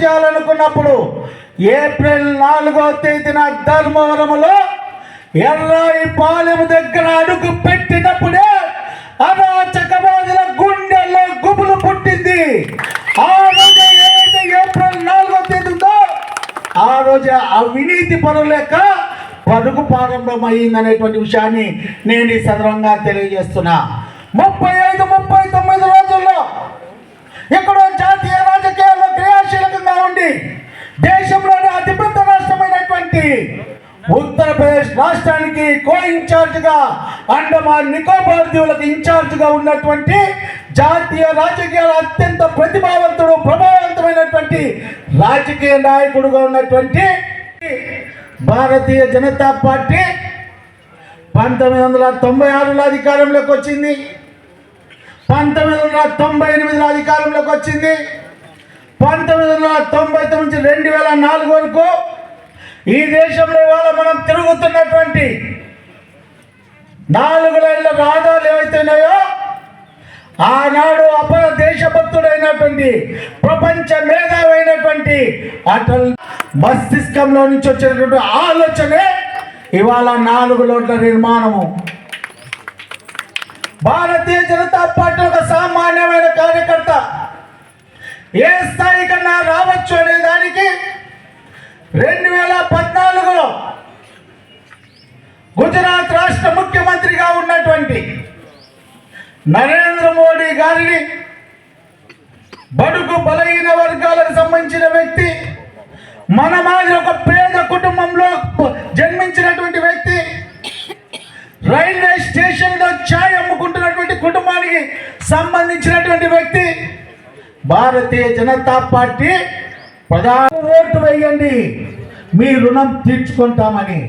చేయాలనుకున్నప్పుడు ఏప్రిల్ నాలుగో తేదీన ధర్మవరములో ఎర్రాయి పాలెం దగ్గర అడుగు పెట్టినప్పుడే అరాచకవాదుల గుండెల్లో గుబులు పుట్టింది. ఆ రోజు ఏదైతే ఏప్రిల్ నాలుగో తేదీ ఉందో ఆ రోజు అవినీతి పనులేక పరుగు ప్రారంభమైందనేటువంటి విషయాన్ని నేను ఈ సందర్భంగా తెలియజేస్తున్నా. ముప్పై రాష్ట్రమైనటువంటి ఉత్తరప్రదేశ్ రాష్ట్రానికి కో ఇన్ఛార్జ్గా అండమాన్ నికోబార్ దీవులకు ఇన్ఛార్జ్గా ఉన్నటువంటి జాతీయ రాజకీయాల అత్యంత ప్రతిభావంతుడు ప్రభావవంతమైనటువంటి రాజకీయ నాయకుడుగా ఉన్నటువంటి భారతీయ జనతా పార్టీ పంతొమ్మిది వందల తొంభై ఆరులో అధికారంలోకి వచ్చింది. పంతొమ్మిది వందల తొంభై ఎనిమిదిలో అధికారంలోకి వచ్చింది. పంతొమ్మిది వందల తొంభై తొమ్మిది నుంచి రెండు వేల నాలుగు వరకు ఈ దేశంలో ఇవాళ మనం తిరుగుతున్నటువంటి నాలుగు లైన్ల రహదారులు ఏవైతే ఉన్నాయో ఆనాడు అపర దేశభక్తుడైనటువంటి ప్రపంచ మేధావైనటువంటి అటల్ మస్తిష్కంలో నుంచి వచ్చినటువంటి ఆలోచనే ఇవాళ నాలుగు లోట్ల నిర్మాణము. భారతీయ జనతా పార్టీ ఒక సామాన్యమైన కార్యకర్త. ఏ స్థాయి కన్నా రావచ్చు అనే దానికి రెండు వేల పద్నాలుగులో గుజరాత్ రాష్ట్ర ముఖ్యమంత్రిగా ఉన్నటువంటి నరేంద్ర మోడీ గారిని బడుగు బలహీన వర్గాలకు సంబంధించిన వ్యక్తి మన మాదిరి ఒక పేద కుటుంబంలో జన్మించినటువంటి వ్యక్తి రైల్వే స్టేషన్లో ఛాయ్ అమ్ముకుంటున్నటువంటి కుటుంబానికి సంబంధించినటువంటి వ్యక్తి భారతీయ జనతా పార్టీ ప్రధాన ఓటు వేయండి. మీ రుణం తీర్చుకుంటామని.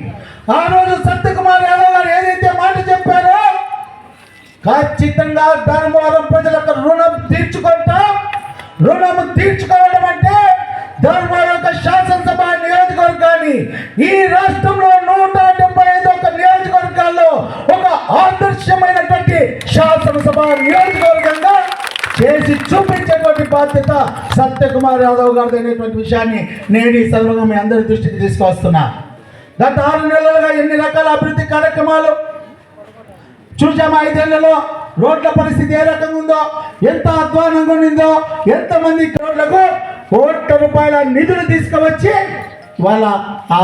ఆ రోజు సత్యకుమార్ యాదవ్ గారు ఏదైతే మాట చెప్పారో ఖచ్చితంగా ధర్మవరం ప్రజలకు రుణం తీర్చుకుంటాం. రుణం తీర్చుకోవడం అంటే ధర్మవరం యొక్క శాసనసభ నియోజకవర్గాన్ని ఈ రాష్ట్రంలో నూట డెబ్బై ఐదు ఒక నియోజకవర్గాల్లో ఒక ఆదర్శమైనటువంటి శాసనసభ నియోజకవర్గంగా చేసి చూపి బాధ్యత సత్యకుమార్ యాదవ్ గారిది అనేటువంటి విషయాన్ని నేను ఈ సందర్భంగా మీ అందరి దృష్టికి తీసుకొస్తున్నా. గత ఆరు నెలలుగా ఎన్ని రకాల అభివృద్ధి కార్యక్రమాలు చూసాము ఐదేళ్ళలో రోడ్ల పరిస్థితి ఏ రకంగా ఉందో ఎంత అధ్వానంగా ఉండిందో ఎంతమంది రోడ్లకు కోట్ల రూపాయల నిధులు తీసుకువచ్చి వాళ్ళ ఆ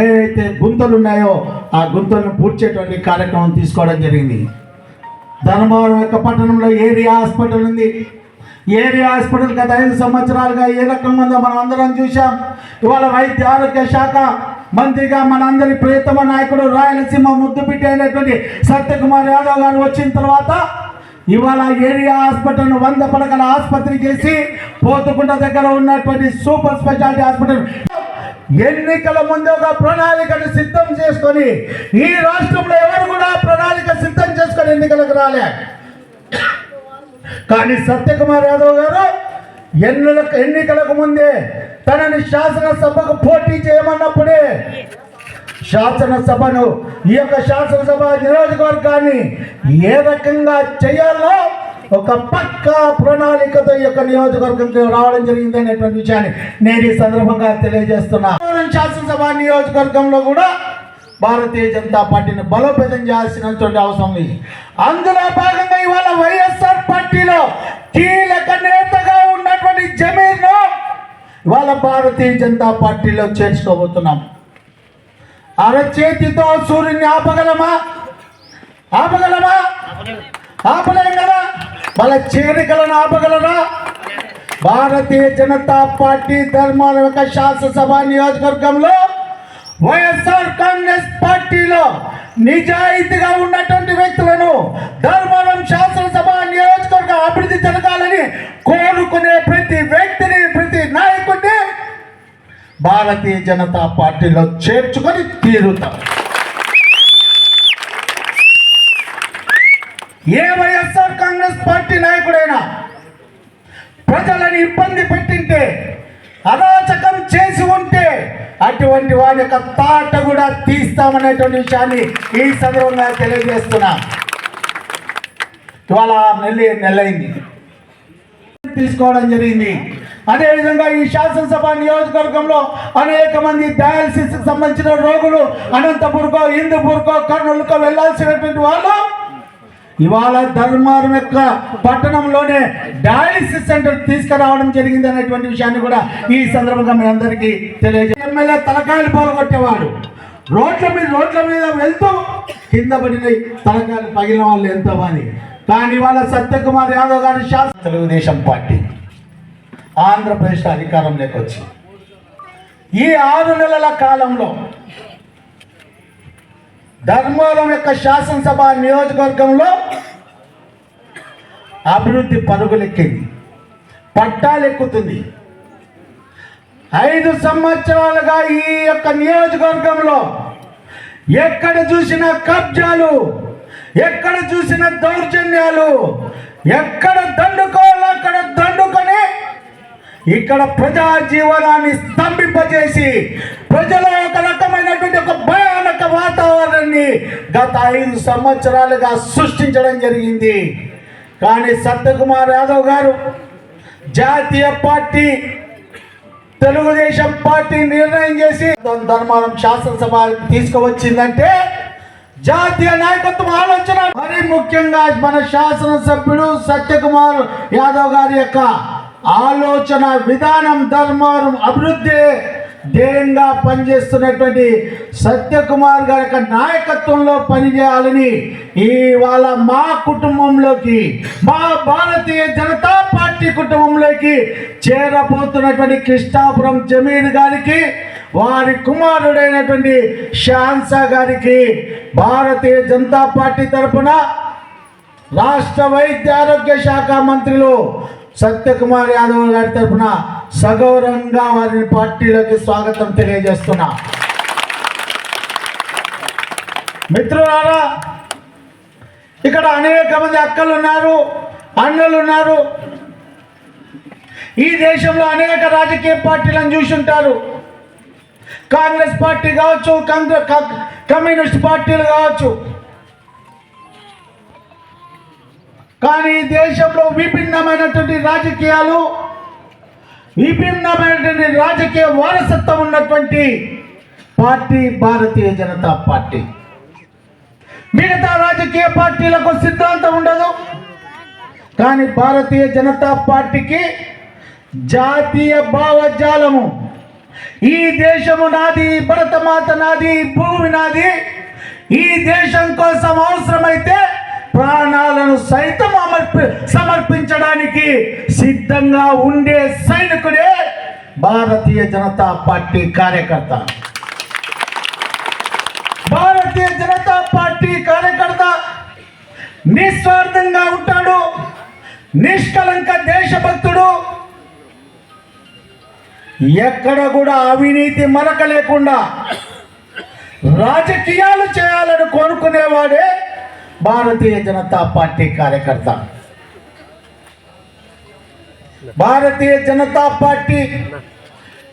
ఏవైతే గుంతలు ఉన్నాయో ఆ గుంతలను పూడ్చేటువంటి కార్యక్రమం తీసుకోవడం జరిగింది. ధర్మవరం యొక్క పట్టణంలో ఏరియా హాస్పిటల్ ఉంది. ఏరియా హాస్పిటల్ గత ఐదు సంవత్సరాలుగా ఏ రకంగా ఉందో మనం అందరం చూసాం ఇవాళ వైద్య ఆరోగ్య శాఖ మంత్రిగా మనందరి ప్రియతమ నాయకుడు రాయలసీమ ముద్దుబిడ్డ అయినటువంటి సత్యకుమార్ యాదవ్ గారు వచ్చిన తర్వాత ఇవాళ ఏరియా హాస్పిటల్ను వంద పడకల ఆసుపత్రి చేసి పోతుకుంట దగ్గర ఉన్నటువంటి సూపర్ స్పెషాలిటీ హాస్పిటల్. ఎన్నికల ముందు ఒక ప్రణాళికను సిద్ధం చేసుకొని ఈ రాష్ట్రంలో ఎవరు కూడా ప్రణాళిక సిద్ధం చేసుకొని ఎన్నికలకు రాలే. కానీ సత్యకుమార్ యాదవ్ గారు ఎన్నులకు ఎన్నికలకు ముందే తనని శాసనసభకు పోటీ చేయమన్నప్పుడే శాసనసభను ఈ యొక్క శాసనసభ నియోజకవర్గాన్ని ఏ రకంగా చేయాలో ఒక పక్క ప్రణాళికతో ఈ యొక్క నియోజకవర్గంకి రావడం జరిగింది అనేటువంటి విషయాన్ని నేను ఈ సందర్భంగా తెలియజేస్తున్నా. శాసనసభ నియోజకవర్గంలో కూడా భారతీయ జనతా పార్టీని బలోపేతం చేయాల్సినటువంటి అవసరం ఉంది. అందులో భాగంగా ఇవాళ వైఎస్ఆర్ పార్టీలో కీలక నేతగా ఉన్నటువంటి జమీర్ను ఇవాళ భారతీయ జనతా పార్టీలో చేర్చుకోబోతున్నాం. అరచేతితో సూర్యుని ఆపగలమా? ఆపగలమా? ఆపలేం కదా? వాళ్ళ చేరికలను ఆపగలరా? భారతీయ జనతా పార్టీ ధర్మాల యొక్క శాసనసభ నియోజకవర్గంలో వైఎస్ఆర్ కాంగ్రెస్ పార్టీలో నిజాయితీగా ఉన్నటువంటి వ్యక్తులను ధర్మవరం శాసనసభ నియోజకవర్గ అభివృద్ధి జరగాలని కోరుకునే ప్రతి వ్యక్తిని ప్రతి నాయకుడిని భారతీయ జనతా పార్టీలో చేర్చుకొని తీరుతాం. ఏ వైఎస్ఆర్ కాంగ్రెస్ పార్టీ నాయకుడైనా ప్రజలను ఇబ్బంది పెట్టింటే అరాచకం చేసి ఉంటే అటువంటి వారి యొక్క తాట కూడా తీస్తామనేటువంటి విషయాన్ని ఈ సందర్భంగా తెలియజేస్తున్నా. ఇవాళ నెల నెలైంది. తీసుకోవడం జరిగింది. అదేవిధంగా ఈ శాసనసభ నియోజకవర్గంలో అనేక మంది డయాలసిస్ సంబంధించిన రోగులు అనంతపూర్కో హిందూపూర్కో కర్నూలుకో వెళ్ళాల్సినటువంటి వాళ్ళు ఇవాళ ధర్మారం యొక్క పట్టణంలోనే డయాలిసిస్ సెంటర్ తీసుకురావడం జరిగింది అనేటువంటి విషయాన్ని కూడా ఈ సందర్భంగా మీ అందరికీ తెలియజే ఎమ్మెల్యే తలకాయలు పాల్గొట్టేవాడు రోడ్ల మీద రోడ్ల మీద వెళ్తూ కింద పడిన తలకాయలు పగిలిన వాళ్ళు ఎంతో మంది కానీ ఇవాళ సత్యకుమార్ యాదవ్ గారి శాస్త్ర తెలుగుదేశం పార్టీ. ఆంధ్రప్రదేశ్ అధికారంలోకి లేకొచ్చి ఈ ఆరు నెలల కాలంలో ధర్మవరం యొక్క శాసనసభ నియోజకవర్గంలో అభివృద్ధి పరుగులెక్కింది పట్టాలెక్కుతుంది ఐదు సంవత్సరాలుగా ఈ యొక్క నియోజకవర్గంలో ఎక్కడ చూసిన కబ్జాలు ఎక్కడ చూసిన దౌర్జన్యాలు ఎక్కడ దండుకోవాలో అక్కడ దండుకొని ఇక్కడ ప్రజా జీవనాన్ని స్తంభింపజేసి ప్రజల ఒక రకమైనటువంటి ఒక భయం వాతావరణాన్ని గత ఐదు సంవత్సరాలుగా సృష్టించడం జరిగింది. కానీ సత్యకుమార్ యాదవ్ గారు జాతీయ పార్టీ తెలుగుదేశం పార్టీ నిర్ణయం చేసి ధర్మారం శాసనసభ తీసుకువచ్చిందంటే జాతీయ నాయకత్వం ఆలోచన. మరి ముఖ్యంగా మన శాసనసభ్యుడు సత్యకుమార్ యాదవ్ గారి యొక్క ఆలోచన విధానం ధర్మారం అభివృద్ధి ధ్యేయంగా పనిచేస్తున్నటువంటి సత్యకుమార్ గారి యొక్క నాయకత్వంలో పనిచేయాలని ఇవాళ మా కుటుంబంలోకి మా భారతీయ జనతా పార్టీ కుటుంబంలోకి చేరబోతున్నటువంటి కృష్ణాపురం జమీన్ గారికి వారి కుమారుడైనటువంటి షాన్సా గారికి భారతీయ జనతా పార్టీ తరపున రాష్ట్ర వైద్య ఆరోగ్య శాఖ మంత్రులు సత్యకుమార్ యాదవ్ గారి తరపున సగౌరవంగా వారిని పార్టీలోకి స్వాగతం తెలియజేస్తున్నా. మిత్రులారా ఇక్కడ అనేక మంది అక్కలు ఉన్నారు అన్నలు ఉన్నారు ఈ దేశంలో అనేక రాజకీయ పార్టీలను చూసుంటారు. కాంగ్రెస్ పార్టీ కావచ్చు కాంగ్రెస్ కమ్యూనిస్ట్ పార్టీలు కావచ్చు. కానీ ఈ దేశంలో విభిన్నమైనటువంటి రాజకీయాలు విభిన్నమైనటువంటి రాజకీయ వారసత్వం ఉన్నటువంటి పార్టీ భారతీయ జనతా పార్టీ. మిగతా రాజకీయ పార్టీలకు సిద్ధాంతం ఉండదు. కానీ భారతీయ జనతా పార్టీకి జాతీయ భావజాలము. ఈ దేశము నాది భరతమాత నాది భూమి నాది. ఈ దేశం కోసం అవసరమైతే ప్రాణాలను సైతం సమర్పించడానికి సిద్ధంగా ఉండే సైనికుడే భారతీయ జనతా పార్టీ కార్యకర్త. భారతీయ జనతా పార్టీ కార్యకర్త నిస్వార్థంగా ఉంటాడు నిష్కలంక దేశభక్తుడు. ఎక్కడ కూడా అవినీతి మరక లేకుండా రాజకీయాలు చేయాలని కోరుకునేవాడే భారతీయ జనతా పార్టీ కార్యకర్త. భారతీయ జనతా పార్టీ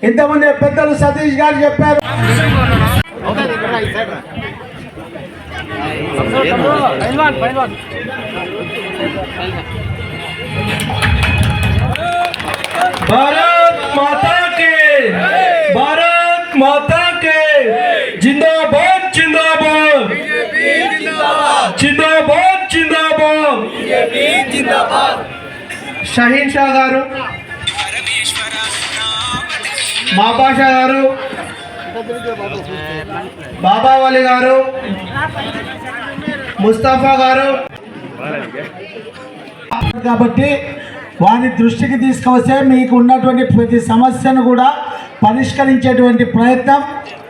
ఇంతమంది పెద్దలు సతీష్ గారు చెప్పారు భారత్ మాతా కే భారత్ మాతా కే జిందాబాద్ జిందాబాద్ జిందాబాద్ జిందాబాద్ జిందాబాద్ షహీన్ షా గారు మాపాషా గారు బాబావలి గారు ముస్తాఫా గారు. కాబట్టి వారి దృష్టికి తీసుకొస్తే మీకు ఉన్నటువంటి ప్రతి సమస్యను కూడా పరిష్కరించేటువంటి ప్రయత్నం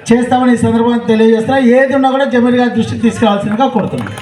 చేస్తామని ఈ సందర్భంగా తెలియజేస్తున్నా. ఏది ఉన్నా కూడా జమీర్ గారి దృష్టికి తీసుకురావాల్సిందిగా కోరుతున్నాను